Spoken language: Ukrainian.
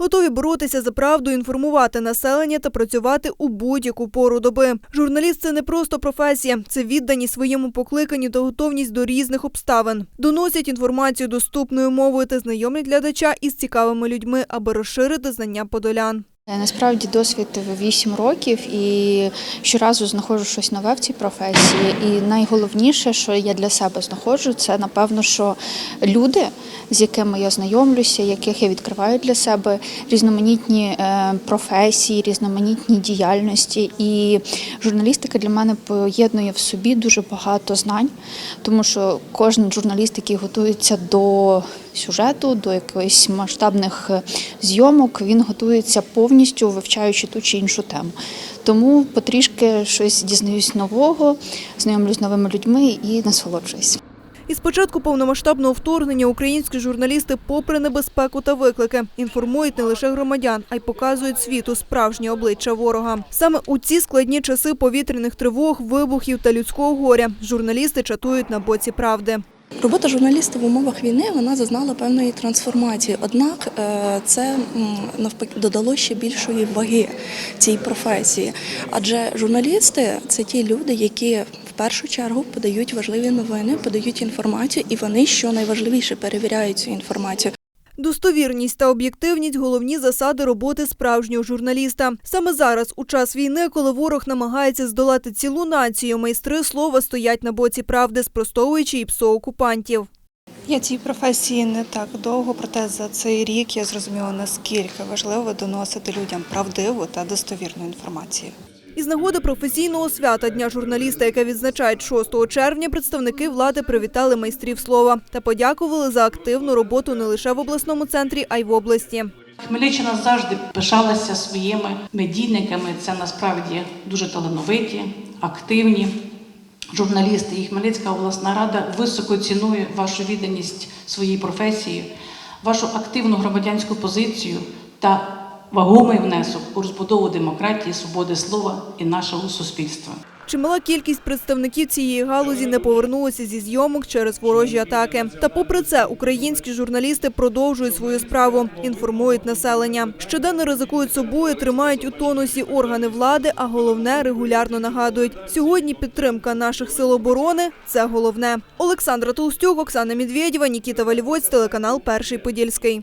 Готові боротися за правду, інформувати населення та працювати у будь-яку пору доби. Журналіст це не просто професія, це відданість своєму покликанню та готовність до різних обставин. Доносять інформацію доступною мовою та знайомлять глядача із цікавими людьми, аби розширити знання подолян. Е, Насправді досвід 8 років і щоразу знаходжу щось нове в цій професії. І найголовніше, що я для себе знаходжу, це напевно, що люди, з якими я знайомлюся, яких я відкриваю для себе різноманітні е, професії, різноманітні діяльності. І журналістика для мене поєднує в собі дуже багато знань, тому що кожен журналіст, який готується до сюжету, до якихось масштабних е, зйомок, він готується повністю вивчаючи ту чи іншу тему. Тому потрішки щось дізнаюсь нового, знайомлюсь з новими людьми і насолоджуюсь. Із початку повномасштабного вторгнення українські журналісти, попри небезпеку та виклики, інформують не лише громадян, а й показують світу справжнє обличчя ворога. Саме у ці складні часи повітряних тривог, вибухів та людського горя журналісти чатують на боці правди. Робота журналіста в умовах війни вона зазнала певної трансформації. Однак е, це навпаки додало ще більшої ваги цій професії. Адже журналісти це ті люди, які в першу чергу подають важливі новини, подають інформацію, і вони, що найважливіше, перевіряють цю інформацію. Достовірність та об'єктивність головні засади роботи справжнього журналіста. Саме зараз, у час війни, коли ворог намагається здолати цілу націю, майстри слова стоять на боці правди, спростовуючи і псо окупантів. Я цій професії не так довго, проте за цей рік я зрозуміла, наскільки важливо доносити людям правдиву та достовірну інформацію. Із нагоди професійного свята Дня журналіста, яке відзначають 6 червня, представники влади привітали майстрів слова та подякували за активну роботу не лише в обласному центрі, а й в області. Хмельниччина завжди пишалася своїми медійниками. Це насправді дуже талановиті, активні журналісти. І Хмельницька обласна рада високо цінує вашу відданість своїй професії, вашу активну громадянську позицію та вагомий внесок у розбудову демократії, свободи слова і нашого суспільства. Чимала кількість представників цієї галузі не повернулися зі зйомок через ворожі атаки. Та попри це, українські журналісти продовжують свою справу, інформують населення. Щоденно ризикують собою, тримають у тонусі органи влади, а головне регулярно нагадують. Сьогодні підтримка наших сил оборони це головне. Олександра Толстюк, Оксана Медведєва, Нікіта Вальвоць, телеканал Перший Подільський.